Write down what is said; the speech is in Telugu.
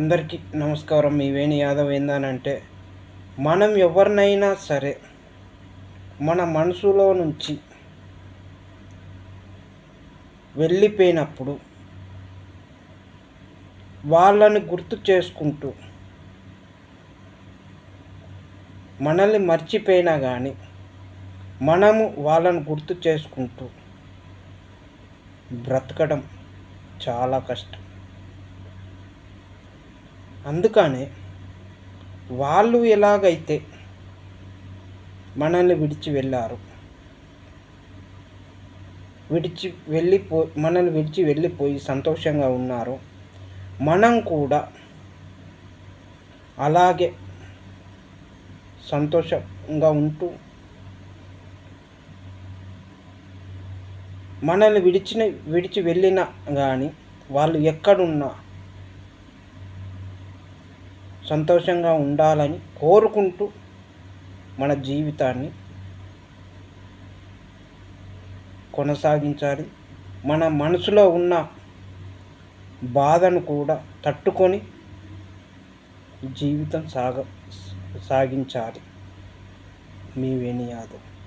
అందరికీ నమస్కారం. మీ వేణి యాదవ్ ఏందనంటే మనం ఎవరినైనా సరే మన మనసులో నుంచి వెళ్ళిపోయినప్పుడు వాళ్ళని గుర్తు చేసుకుంటూ మనల్ని మర్చిపోయినా కానీ మనము వాళ్ళని గుర్తు చేసుకుంటూ బ్రతకడం చాలా కష్టం. అందుకనే వాళ్ళు ఎలాగైతే మనల్ని విడిచి వెళ్ళారు విడిచి వెళ్ళిపో మనల్ని విడిచి వెళ్ళిపోయి సంతోషంగా ఉన్నారు మనం కూడా అలాగే సంతోషంగా ఉంటూ మనల్ని విడిచిన విడిచి వెళ్ళినా కానీ వాళ్ళు ఎక్కడున్నా సంతోషంగా ఉండాలని కోరుకుంటూ మన జీవితాన్ని కొనసాగించాలి. మన మనసులో ఉన్న బాధను కూడా తట్టుకొని జీవితం సాగ సాగించాలి. మీ వేణి యాదవ్.